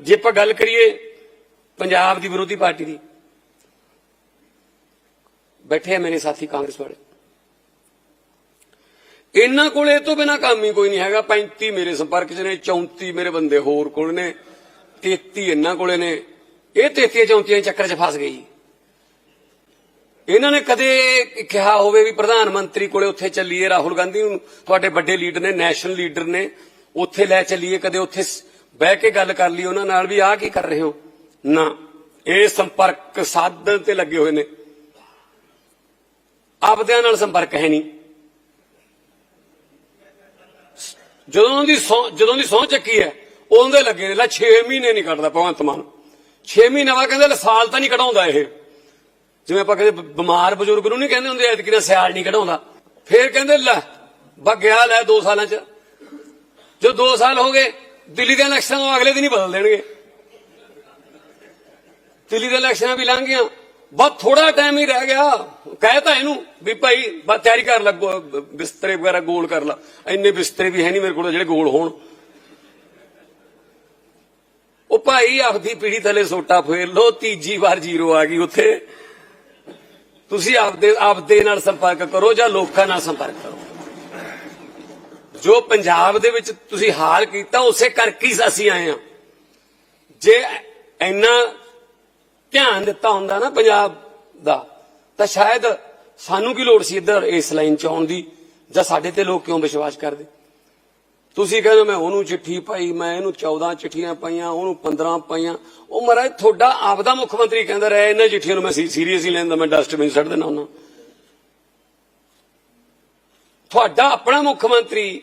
ਜੇ ਆਪਾਂ ਗੱਲ ਕਰੀਏ ਪੰਜਾਬ ਦੀ ਵਿਰੋਧੀ ਪਾਰਟੀ ਦੀ, ਬੈਠੇ ਆ ਮੇਰੇ ਸਾਥੀ ਕਾਂਗਰਸ ਵਾਲੇ। ਇਹਨਾਂ ਕੋਲ ਇਹ ਤੋਂ ਬਿਨਾ ਕੰਮ ਹੀ ਕੋਈ ਨਹੀਂ ਹੈਗਾ। 35 ਮੇਰੇ ਸੰਪਰਕ 'ਚ ਨੇ 34 ਮੇਰੇ ਬੰਦੇ ਹੋਰ ਕੋਲ ਨੇ 33 ਇਹਨਾਂ ਕੋਲੇ ਨੇ। ਇਹ 33 34 ਚੱਕਰ 'ਚ ਫਸ ਗਈ ਇਹਨਾਂ ਨੇ ਕਦੇ ਕਿਹਾ ਹੋਵੇ ਵੀ ਪ੍ਰਧਾਨ ਮੰਤਰੀ ਕੋਲੇ ਉੱਥੇ ਚੱਲੀਏ, ਰਾਹੁਲ ਗਾਂਧੀ ਨੂੰ ਤੁਹਾਡੇ ਵੱਡੇ ਲੀਡਰ ਨੇ, ਨੈਸ਼ਨਲ ਲੀਡਰ ਨੇ, ਉੱਥੇ ਲੈ ਚੱਲੀਏ, ਕਦੇ ਉੱਥੇ ਬਹਿ ਕੇ ਗੱਲ ਕਰ ਲਈ, ਉਹਨਾਂ ਨਾਲ ਵੀ ਆਹ ਕੀ ਕਰ ਰਹੇ ਹੋ? ਨਾ, ਇਹ ਸੰਪਰਕ ਸਾਧਨ ਤੇ ਲੱਗੇ ਹੋਏ ਨੇ। ਆਪਦਿਆਂ ਨਾਲ ਸੰਪਰਕ ਹੈ ਨਹੀਂ। ਜਦੋਂ ਦੀ ਸਹੁੰ- ਜਦੋਂ ਦੀ ਸਹੁੰ ਚੱਕੀ ਹੈ, ਉਹਦੇ ਲੱਗੇ ਨੇ, ਲੈ 6 ਮਹੀਨੇ ਨਹੀਂ ਕੱਢਦਾ ਭਗਵੰਤ ਮਾਨ। 6 ਮਹੀਨੇ ਬਾਅਦ ਕਹਿੰਦੇ, ਲੈ ਸਾਲ ਤਾਂ ਨਹੀਂ ਕਢਾਉਂਦਾ ਇਹ। ਜਿਵੇਂ ਆਪਾਂ ਕਹਿੰਦੇ, ਬ- ਬਿਮਾਰ ਬਜ਼ੁਰਗ ਨੂੰ ਨਹੀਂ ਕਹਿੰਦੇ ਹੁੰਦੇ, ਐਤਕੀ ਦਾ ਸਿਆਲ ਨਹੀਂ ਕਢਾਉਂਦਾ। ਫੇਰ ਕਹਿੰਦੇ, ਲੈ ਬਗਿਆ ਲੈ 2 ਸਾਲਾਂ ਚ। ਜੋ 2 ਸਾਲ ਹੋ ਗਏ ਦਿੱਲੀ ਦੇ ਇਲੈਕਸ਼ਨ ਨੂੰ ਅਗਲੇ ਦਿਨ ਹੀ ਬਦਲ ਦੇਣਗੇ। ਦਿੱਲੀ ਦੇ ਇਲੈਕਸ਼ਨਾਂ ਵੀ ਲੰਘ ਗਈਆਂ ਬਸ ਥੋੜਾ ਟਾਈਮ ਹੀ ਰਹਿ ਗਿਆ। ਕਹਿਤਾ ਇਹਨੂੰ ਵੀ ਭਾਈ, ਬਸ ਤਿਆਰੀ ਕਰ ਲੱਗੋ ਬਿਸਤਰੇ ਵਗੈਰਾ ਗੋਲ ਕਰ ਲਾ। ਇੰਨੇ ਬਿਸਤਰੇ ਵੀ ਹੈ ਨਹੀਂ ਮੇਰੇ ਕੋਲ, ਜਿਹੜੇ ਗੋਲ ਹੋਣ। ਉਹ ਭਾਈ ਆਪਦੀ ਪੀੜੀ ਥੱਲੇ ਸੋਟਾ ਫੇਰ ਲੋ ਤੀਜੀ ਵਾਰ ਜ਼ੀਰੋ ਆ ਗਈ ਉੱਥੇ। ਤੁਸੀਂ ਆਪਦੇ ਆਪਦੇ ਨਾਲ ਸੰਪਰਕ ਕਰੋ ਜਾਂ ਲੋਕਾਂ ਨਾਲ ਸੰਪਰਕ ਕਰੋ। ਜੋ ਪੰਜਾਬ ਦੇ ਵਿੱਚ ਤੁਸੀਂ ਹਾਲ ਕੀਤਾ, ਉਸੇ ਕਰਕੇ ਹੀ ਅਸੀਂ ਆਏ ਆ ਜੇ ਇੰਨਾ ਧਿਆਨ ਦਿੱਤਾ ਹੁੰਦਾ ਨਾ ਪੰਜਾਬ ਦਾ, ਤਾਂ ਸ਼ਾਇਦ ਸਾਨੂੰ ਕੀ ਲੋੜ ਸੀ ਇੱਧਰ ਇਸ ਲਾਈਨ ਚ ਆਉਣ ਦੀ, ਜਾਂ ਸਾਡੇ ਤੇ ਲੋਕ ਕਿਉਂ ਵਿਸ਼ਵਾਸ ਕਰਦੇ? ਤੁਸੀਂ ਕਹਿੰਦੇ ਮੈਂ ਉਹਨੂੰ ਚਿੱਠੀ ਪਾਈ, ਮੈਂ ਇਹਨੂੰ 14 ਚਿੱਠੀਆਂ ਪਾਈਆਂ, ਉਹਨੂੰ 15 ਪਾਈਆਂ। ਉਹ ਮਹਾਰਾਜ, ਤੁਹਾਡਾ ਆਪਦਾ ਮੁੱਖ ਮੰਤਰੀ ਕਹਿੰਦਾ ਰਿਹਾ, ਇਹਨਾਂ ਚਿੱਠੀਆਂ ਨੂੰ ਮੈਂ ਸੀਰੀਅਸਲੀ ਲੈਂਦਾ ਮੈਂ ਡਸਟਬਿਨ ਸੱਟ ਦੇਣਾ ਉਹਨਾਂ ਤੁਹਾਡਾ ਆਪਣਾ ਮੁੱਖ ਮੰਤਰੀ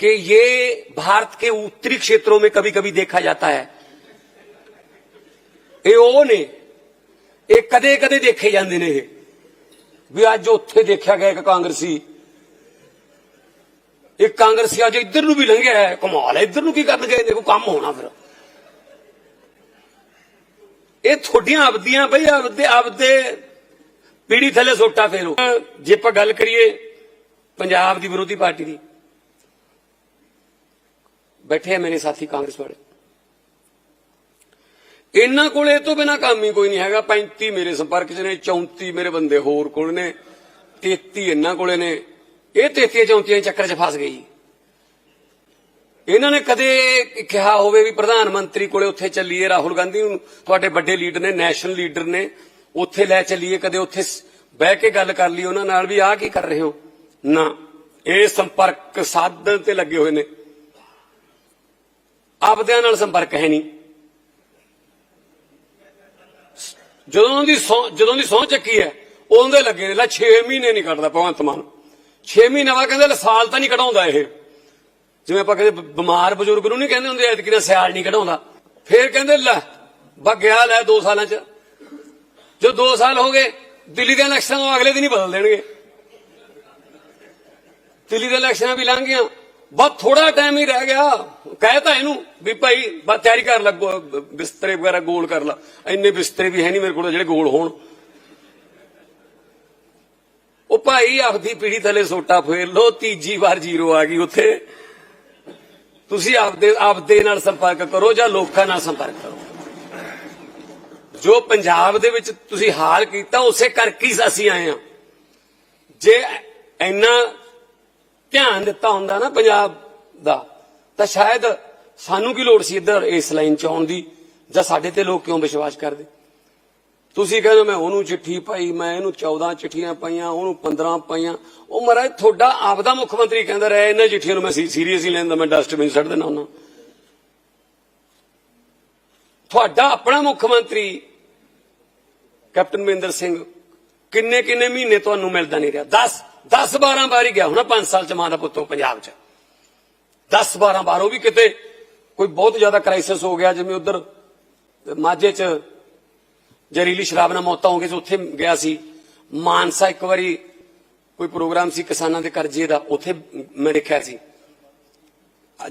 कि ये भारत के उत्तरी क्षेत्रों में कभी कभी देखा जाता है ਇਹ ਉਹ ਨੇ ਇਹ ਕਦੇ ਕਦੇ ਦੇਖੇ ਜਾਂਦੇ ਨੇ ਇਹ ਵੀ ਅੱਜ ਉੱਥੇ ਦੇਖਿਆ ਗਿਆ ਇੱਕ ਕਾਂਗਰਸੀ ਇੱਕ ਕਾਂਗਰਸੀ ਅੱਜ ਇੱਧਰ ਨੂੰ ਵੀ ਲੰਘਿਆ ਹੈ ਕਮਾਲ ਹੈ ਇੱਧਰ ਨੂੰ ਕੀ ਕਰਨ ਗਏ ਨੇ ਕੋਈ ਕੰਮ ਹੋਣਾ ਫਿਰ ਇਹ ਤੁਹਾਡੀਆਂ ਆਪਦੀਆਂ ਬਈ ਆਪਦੇ ਆਪਦੇ ਪੀੜੀ ਥੱਲੇ ਸੋਟਾ ਫੇਰੋ ਜੇ ਆਪਾਂ ਗੱਲ ਕਰੀਏ ਪੰਜਾਬ ਦੀ ਵਿਰੋਧੀ ਪਾਰਟੀ ਦੀ ਬੈਠੇ ਆ ਮੇਰੇ ਸਾਥੀ ਕਾਂਗਰਸ ਵਾਲੇ। ਇਹਨਾਂ ਕੋਲ ਇਹ ਤੋਂ ਬਿਨਾ ਕੰਮ ਹੀ ਕੋਈ ਨਹੀਂ ਹੈਗਾ। 35 ਮੇਰੇ ਸੰਪਰਕ 'ਚ ਨੇ 34 ਮੇਰੇ ਬੰਦੇ ਹੋਰ ਕੋਲ ਨੇ 33 ਇਹਨਾਂ ਕੋਲੇ ਨੇ। ਇਹ 33 34 ਚੱਕਰ 'ਚ ਫਸ ਗਈ। ਇਹਨਾਂ ਨੇ ਕਦੇ ਕਿਹਾ ਹੋਵੇ ਵੀ ਪ੍ਰਧਾਨ ਮੰਤਰੀ ਕੋਲੇ ਉੱਥੇ ਚੱਲੀਏ, ਰਾਹੁਲ ਗਾਂਧੀ ਨੂੰ ਤੁਹਾਡੇ ਵੱਡੇ ਲੀਡਰ ਨੇ, ਨੈਸ਼ਨਲ ਲੀਡਰ ਨੇ। ਉੱਥੇ ਲੈ ਚੱਲੀਏ, ਕਦੇ ਉੱਥੇ ਬਹਿ ਕੇ ਗੱਲ ਕਰ ਲਈ ਉਹਨਾਂ ਨਾਲ ਵੀ ਆਹ ਕੀ ਕਰ ਰਹੇ ਹੋ? ਨਾ। ਇਹ ਸੰਪਰਕ ਸਾਧਨ ਤੇ ਲੱਗੇ ਹੋਏ ਨੇ। ਆਪਦਿਆਂ ਨਾਲ ਸੰਪਰਕ ਹੈ ਨਹੀਂ। ਜਦੋਂ ਦੀ ਸਹੁੰ- ਜਦੋਂ ਦੀ ਸਹੁੰ ਚੱਕੀ ਹੈ, ਉਹਦੇ ਲੱਗੇ ਨੇ ਲੈ 6 ਮਹੀਨੇ ਨਹੀਂ ਕੱਢਦਾ ਭਗਵੰਤ ਮਾਨ। 6 ਮਹੀਨੇ ਬਾਅਦ ਕਹਿੰਦੇ ਲੈ ਸਾਲ ਤਾਂ ਨਹੀਂ ਕਢਾਉਂਦਾ ਇਹ। ਜਿਵੇਂ ਆਪਾਂ ਕਹਿੰਦੇ ਬ- ਬਿਮਾਰ ਬਜ਼ੁਰਗ ਨੂੰ ਨਹੀਂ ਕਹਿੰਦੇ ਹੁੰਦੇ, ਐਤਕੀ ਦਾ ਸਿਆਲ ਨਹੀਂ ਕਢਾਉਂਦਾ। ਫੇਰ ਕਹਿੰਦੇ ਲੈ ਬਗਿਆ ਲੈ 2 ਸਾਲਾਂ ਚ। ਜੋ 2 ਸਾਲ ਹੋ ਗਏ, ਦਿੱਲੀ ਦੇ ਇਲੈਕਸ਼ਨ ਨੂੰ ਅਗਲੇ ਦਿਨ ਹੀ ਬਦਲ ਦੇਣਗੇ। ਦਿੱਲੀ ਦੇ ਇਲੈਕਸ਼ਨਾਂ ਵੀ ਲੰਘ ਗਈਆਂ। ਬਸ ਥੋੜਾ ਟਾਈਮ ਹੀ ਰਹਿ ਗਿਆ। ਕਹਿਤਾ ਇਹਨੂੰ ਵੀ ਭਾਈ ਬਸ ਤਿਆਰੀ ਕਰ ਲੱਗੋ ਬਿਸਤਰੇ ਵਗੈਰਾ ਗੋਲ ਕਰ ਲਾ। ਇੰਨੇ ਬਿਸਤਰੇ ਵੀ ਹੈ ਨਹੀਂ ਮੇਰੇ ਕੋਲ ਜਿਹੜੇ ਗੋਲ ਹੋਣ। ਉਹ ਭਾਈ ਆਪਦੀ ਪੀੜੀ ਥੱਲੇ ਸੋਟਾ ਫੇਰ ਲੋ ਤੀਜੀ ਵਾਰ ਜ਼ੀਰੋ ਆ ਗਈ ਉੱਥੇ। ਤੁਸੀਂ ਆਪਦੇ ਆਪਦੇ ਨਾਲ ਸੰਪਰਕ ਕਰੋ ਜਾਂ ਲੋਕਾਂ ਨਾਲ ਸੰਪਰਕ ਕਰੋ। ਜੋ ਪੰਜਾਬ ਦੇ ਵਿੱਚ ਤੁਸੀਂ ਹਾਲ ਕੀਤਾ, ਉਸੇ ਕਰਕੇ ਹੀ ਅਸੀਂ ਆਏ ਆ ਜੇ ਇੰਨਾ ਧਿਆਨ ਦਿੱਤਾ ਹੁੰਦਾ ਨਾ ਪੰਜਾਬ ਦਾ, ਤਾਂ ਸ਼ਾਇਦ ਸਾਨੂੰ ਕੀ ਲੋੜ ਸੀ ਇੱਧਰ ਇਸ ਲਾਈਨ ਚ ਆਉਣ ਦੀ? ਜਾਂ ਸਾਡੇ ਤੇ ਲੋਕ ਕਿਉਂ ਵਿਸ਼ਵਾਸ ਕਰਦੇ? ਤੁਸੀਂ ਕਹਿੰਦੇ ਮੈਂ ਉਹਨੂੰ ਚਿੱਠੀ ਪਾਈ, ਮੈਂ ਇਹਨੂੰ 14 ਚਿੱਠੀਆਂ ਪਾਈਆਂ, ਉਹਨੂੰ 15 ਪਾਈਆਂ। ਉਹ ਮਹਾਰਾਜ, ਤੁਹਾਡਾ ਆਪਦਾ ਮੁੱਖ ਮੰਤਰੀ ਕਹਿੰਦਾ ਰਿਹਾ, ਇਹਨਾਂ ਚਿੱਠੀਆਂ ਨੂੰ ਮੈਂ ਸੀਰੀਅਸਲੀ ਲੈਂਦਾ ਮੈਂ ਡਸਟਬਿਨ ਸੱਟ ਦੇਣਾ ਉਹਨਾਂ ਤੁਹਾਡਾ ਆਪਣਾ ਮੁੱਖ ਮੰਤਰੀ, ਕੈਪਟਨ ਮਹਿੰਦਰ ਸਿੰਘ ਕਿੰਨੇ ਕਿੰਨੇ ਮਹੀਨੇ ਤੁਹਾਨੂੰ ਮਿਲਦਾ ਨਹੀਂ ਰਿਹਾ? 10 10 12 ਵਾਰੀ ਗਿਆ ਹੋਣਾ, ਪੰਜ ਸਾਲ ਚ ਮਾਂ ਦਾ ਪੁੱਤੋਂ ਪੰਜਾਬ ਚ। ਦਸ 12 ਵਾਰ ਉਹ ਵੀ ਕਿਤੇ ਕੋਈ ਬਹੁਤ ਜ਼ਿਆਦਾ ਕ੍ਰਾਈਸਿਸ ਹੋ ਗਿਆ, ਜਿਵੇਂ ਉਧਰ ਮਾਝੇ ਚ ਜ਼ਹਿਰੀਲੀ ਸ਼ਰਾਬ ਨਾਲ ਮੌਤਾਂ ਹੋ ਗਈ ਸੀ, ਉੱਥੇ ਗਿਆ ਸੀ। ਮਾਨਸਾ ਇੱਕ ਵਾਰੀ ਕੋਈ ਪ੍ਰੋਗਰਾਮ ਸੀ ਕਿਸਾਨਾਂ ਦੇ ਕਰਜ਼ੇ ਦਾ, ਉੱਥੇ ਮੈਂ ਦੇਖਿਆ ਸੀ।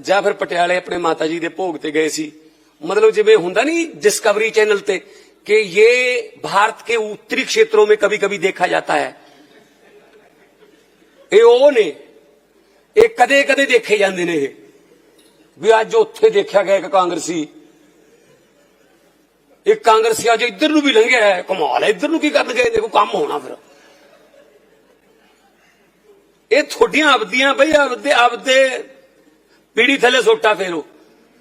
ਜਾਂ ਫਿਰ ਪਟਿਆਲੇ ਆਪਣੇ ਮਾਤਾ ਜੀ ਦੇ ਭੋਗ ਤੇ ਗਏ ਸੀ। ਮਤਲਬ ਜਿਵੇਂ ਹੁੰਦਾ नहीं ਡਿਸਕਵਰੀ ਚੈਨਲ ਤੇ ਕਿ ये ਭਾਰਤ के ਉੱਤਰੀ क्षेत्रों में कभी कभी देखा जाता है ਇਹ ਉਹ ਨੇ। ਇਹ ਕਦੇ ਕਦੇ ਦੇਖੇ ਜਾਂਦੇ ਨੇ ਇਹ। ਵੀ ਅੱਜ ਉੱਥੇ ਦੇਖਿਆ ਗਿਆ ਇੱਕ ਕਾਂਗਰਸੀ। ਇਹ ਕਾਂਗਰਸੀ ਅੱਜ ਇੱਧਰ ਨੂੰ ਵੀ ਲੰਘਿਆ ਹੈ। ਕਮਾਲ ਹੈ, ਇੱਧਰ ਨੂੰ ਕੀ ਕਰਨ ਗਏ? ਦੇਖੋ, ਕੰਮ ਹੋਣਾ ਫਿਰ। ਇਹ ਤੁਹਾਡੀਆਂ ਆਪਦੀਆਂ ਬਈ, ਆਪਦੇ ਆਪਦੇ ਪੀੜੀ ਥੱਲੇ ਸੋਟਾ ਫੇਰੋ।